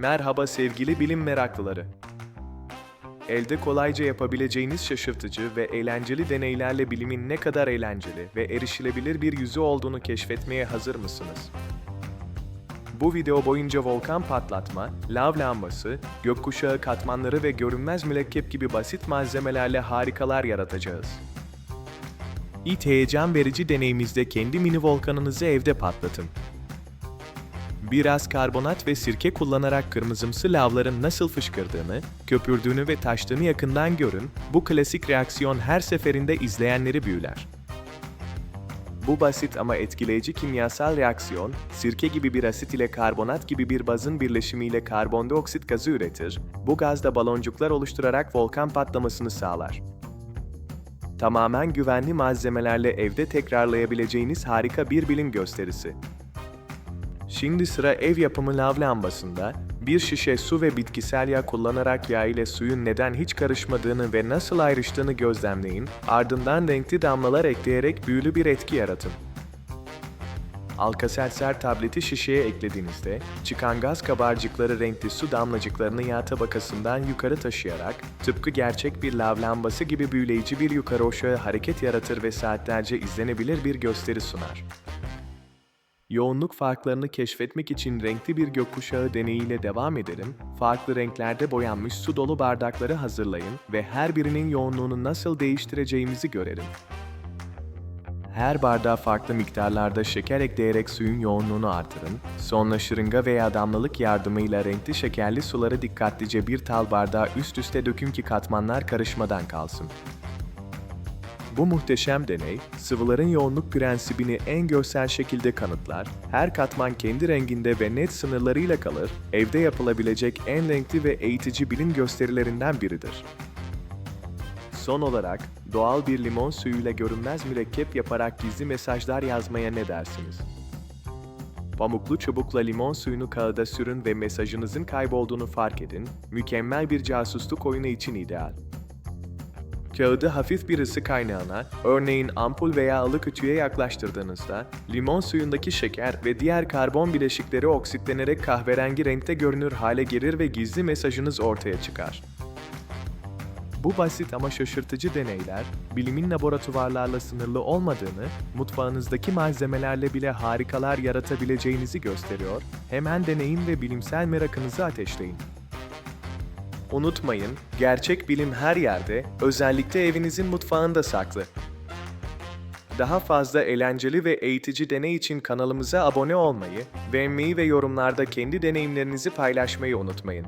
Merhaba sevgili bilim meraklıları. Elde kolayca yapabileceğiniz şaşırtıcı ve eğlenceli deneylerle bilimin ne kadar eğlenceli ve erişilebilir bir yüzü olduğunu keşfetmeye hazır mısınız? Bu video boyunca volkan patlatma, lav lambası, gökkuşağı katmanları ve görünmez mürekkep gibi basit malzemelerle harikalar yaratacağız. İlk heyecan verici deneyimizde kendi mini volkanınızı evde patlatın. Biraz karbonat ve sirke kullanarak kırmızımsı lavların nasıl fışkırdığını, köpürdüğünü ve taştığını yakından görün, bu klasik reaksiyon her seferinde izleyenleri büyüler. Bu basit ama etkileyici kimyasal reaksiyon, sirke gibi bir asit ile karbonat gibi bir bazın birleşimiyle karbondioksit gazı üretir, bu gaz da baloncuklar oluşturarak volkan patlamasını sağlar. Tamamen güvenli malzemelerle evde tekrarlayabileceğiniz harika bir bilim gösterisi. Şimdi sıra ev yapımı lav lambasında, bir şişe su ve bitkisel yağ kullanarak yağ ile suyun neden hiç karışmadığını ve nasıl ayrıştığını gözlemleyin, ardından renkli damlalar ekleyerek büyülü bir etki yaratın. Alka-Seltzer tableti şişeye eklediğinizde, çıkan gaz kabarcıkları renkli su damlacıklarını yağ tabakasından yukarı taşıyarak, tıpkı gerçek bir lav lambası gibi büyüleyici bir yukarı aşağı hareket yaratır ve saatlerce izlenebilir bir gösteri sunar. Yoğunluk farklarını keşfetmek için renkli bir gökkuşağı deneyiyle devam edelim. Farklı renklerde boyanmış su dolu bardakları hazırlayın ve her birinin yoğunluğunu nasıl değiştireceğimizi görelim. Her bardağa farklı miktarlarda şeker ekleyerek suyun yoğunluğunu artırın. Sonra şırınga veya damlalık yardımıyla renkli şekerli suları dikkatlice bir tal bardağa üst üste dökün ki katmanlar karışmadan kalsın. Bu muhteşem deney, sıvıların yoğunluk prensibini en görsel şekilde kanıtlar, her katman kendi renginde ve net sınırlarıyla kalır, evde yapılabilecek en renkli ve eğitici bilim gösterilerinden biridir. Son olarak, doğal bir limon suyuyla görünmez mürekkep yaparak gizli mesajlar yazmaya ne dersiniz? Pamuklu çubukla limon suyunu kağıda sürün ve mesajınızın kaybolduğunu fark edin, mükemmel bir casusluk oyunu için ideal. Kağıdı hafif bir ısı kaynağına, örneğin ampul veya ılık ütüye yaklaştırdığınızda, limon suyundaki şeker ve diğer karbon bileşikleri oksitlenerek kahverengi renkte görünür hale gelir ve gizli mesajınız ortaya çıkar. Bu basit ama şaşırtıcı deneyler, bilimin laboratuvarlarla sınırlı olmadığını, mutfağınızdaki malzemelerle bile harikalar yaratabileceğinizi gösteriyor, hemen deneyin ve bilimsel merakınızı ateşleyin. Unutmayın, gerçek bilim her yerde, özellikle evinizin mutfağında saklı. Daha fazla eğlenceli ve eğitici deney için kanalımıza abone olmayı, beğenmeyi ve yorumlarda kendi deneyimlerinizi paylaşmayı unutmayın.